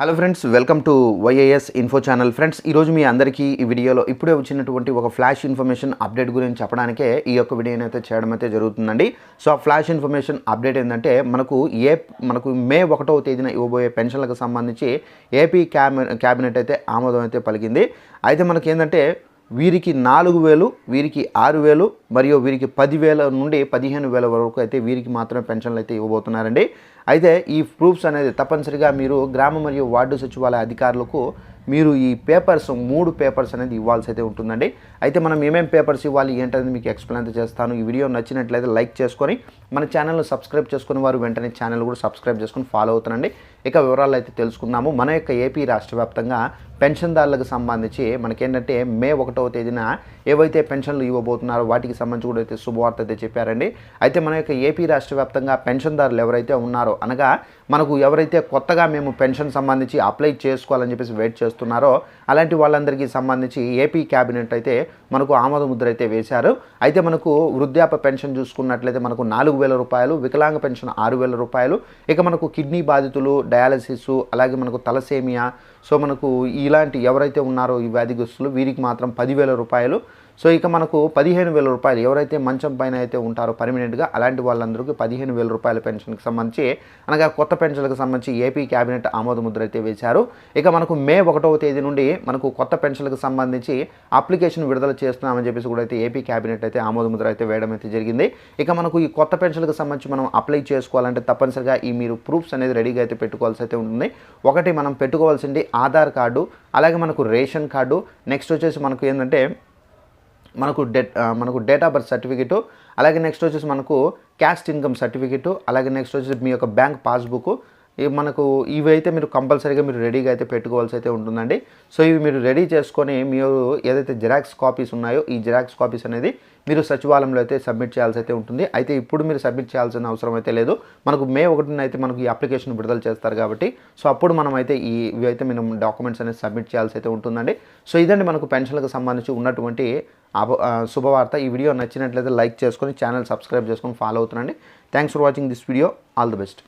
Hello friends welcome to YAS info channel friends ఈరోజు మీ అందరికీ ఈ వీడియోలో ఇప్పుడే వచ్చినటువంటి ఒక ఫ్లాష్ ఇన్ఫర్మేషన్ అప్డేట్ గురించి చెప్పడానికే ఈ యొక్క వీడియోని అయితే చేయడం అయితే జరుగుతుందండి. సో ఆ ఫ్లాష్ ఇన్ఫర్మేషన్ అప్డేట్ ఏంటంటే మనకు ఏ మనకు మే ఒకటవ తేదీన ఇవ్వబోయే పెన్షన్లకు సంబంధించి ఏపీ క్యాబినెట్ అయితే ఆమోదం అయితే పలికింది. అయితే మనకి ఏంటంటే వీరికి నాలుగు వేలు వీరికి ఆరు వేలు మరియు వీరికి పదివేల నుండి పదిహేను వేల వరకు అయితే వీరికి మాత్రమే పెన్షన్లు అయితే ఇవ్వబోతున్నారండి. అయితే ఈ ప్రూఫ్స్ అనేది తప్పనిసరిగా మీరు గ్రామ మరియు వార్డు సచివాలయ అధికారులకు మీరు ఈ పేపర్స్ మూడు పేపర్స్ అనేది ఇవ్వాల్సి అయితే ఉంటుందండి. అయితే మనం ఏమేం పేపర్స్ ఇవ్వాలి ఏంటనేది మీకు ఎక్స్ప్లెయిన్ అయితే చేస్తాను. ఈ వీడియో నచ్చినట్లయితే లైక్ చేసుకొని మన ఛానల్ను సబ్స్క్రైబ్ చేసుకుని వారు వెంటనే ఛానల్ కూడా సబ్స్క్రైబ్ చేసుకొని ఫాలో అవుతానండి ఇక వివరాలు అయితే తెలుసుకుందాము. మన యొక్క ఏపీ రాష్ట్ర వ్యాప్తంగా పెన్షన్దారులకు సంబంధించి మనకేంటంటే మే ఒకటవ తేదీన ఏవైతే పెన్షన్లు ఇవ్వబోతున్నారో వాటికి సంబంధించి కూడా అయితే శుభవార్త అయితే చెప్పారండి. అయితే మన యొక్క ఏపీ రాష్ట్ర వ్యాప్తంగా పెన్షన్దారులు ఎవరైతే ఉన్నారో అనగా మనకు ఎవరైతే కొత్తగా మేము పెన్షన్ సంబంధించి అప్లై చేసుకోవాలని చెప్పేసి వెయిట్ చేస్తున్నారో అలాంటి వాళ్ళందరికీ సంబంధించి ఏపీ క్యాబినెట్ అయితే మనకు ఆమోద ముద్ర అయితే వేశారు. అయితే మనకు వృద్ధాప్య పెన్షన్ చూసుకున్నట్లయితే మనకు నాలుగు వేల రూపాయలు వికలాంగ పెన్షన్ ఆరు వేల రూపాయలు ఇక మనకు కిడ్నీ బాధితులు డయాలసిస్ అలాగే మనకు తలసేమియా. సో మనకు ఇలాంటి ఎవరైతే ఉన్నారో ఈ వ్యాధిగ్రస్తులు వీరికి మాత్రం పదివేల రూపాయలు. సో ఇక మనకు పదిహేను వేల రూపాయలు ఎవరైతే మంచం పైన అయితే ఉంటారో పర్మనెంట్గా అలాంటి వాళ్ళందరికీ పదిహేను వేల రూపాయల పెన్షన్కి సంబంధించి అనగా కొత్త పెన్షన్లకు సంబంధించి ఏపీ క్యాబినెట్ ఆమోద ముద్ర అయితే వేశారు. ఇక మనకు మే ఒకటవ తేదీ నుండి మనకు కొత్త పెన్షన్లకు సంబంధించి అప్లికేషన్ విడుదల చేస్తున్నామని చెప్పేసి కూడా అయితే ఏపీ క్యాబినెట్ అయితే ఆమోద ముద్ర అయితే వేయడం అయితే జరిగింది. ఇక మనకు ఈ కొత్త పెన్షన్లకు సంబంధించి మనం అప్లై చేసుకోవాలంటే తప్పనిసరిగా ఈ మీరు ప్రూఫ్స్ అనేది రెడీగా అయితే పెట్టుకోవాలి. పెట్టుకోవాల్సి అయితే ఉంటుంది. ఒకటి మనం పెట్టుకోవాల్సింది ఆధార్ కార్డు అలాగే మనకు రేషన్ కార్డు. నెక్స్ట్ వచ్చేసి మనకు ఏంటంటే మనకు డెట్ మనకు డేట్ ఆఫ్ బర్త్ సర్టిఫికేటు అలాగే నెక్స్ట్ వచ్చేసి మనకు క్యాస్ట్ ఇన్కమ్ సర్టిఫికేటు అలాగే నెక్స్ట్ వచ్చేసి మీ యొక్క బ్యాంక్ పాస్బుక్ మనకు ఇవైతే మీరు కంపల్సరీగా మీరు రెడీగా అయితే పెట్టుకోవాల్సి అయితే ఉంటుందండి. సో ఇవి మీరు రెడీ చేసుకొని మీరు ఏదైతే జిరాక్స్ కాపీస్ ఉన్నాయో ఈ జిరాక్స్ కాపీస్ అనేది మీరు సచివాలయంలో అయితే సబ్మిట్ చేయాల్సి అయితే ఉంటుంది. అయితే ఇప్పుడు మీరు సబ్మిట్ చేయాల్సిన అవసరం అయితే లేదు. మనకు మే ఒకటిన అయితే మనకు ఈ అప్లికేషన్ విడుదల చేస్తారు కాబట్టి సో అప్పుడు మనం అయితే ఈ ఇవి అయితే మనం డాక్యుమెంట్స్ అనేది సబ్మిట్ చేయాల్సి అయితే ఉంటుందండి. సో ఇదండి మనకు పెన్షన్లకు సంబంధించి ఉన్నటువంటి శుభవార్త. ఈ వీడియో నచ్చినట్లయితే లైక్ చేసుకొని ఛానల్ సబ్స్క్రైబ్ చేసుకొని follow అవుతుండండి. Thanks for watching this video. All the best.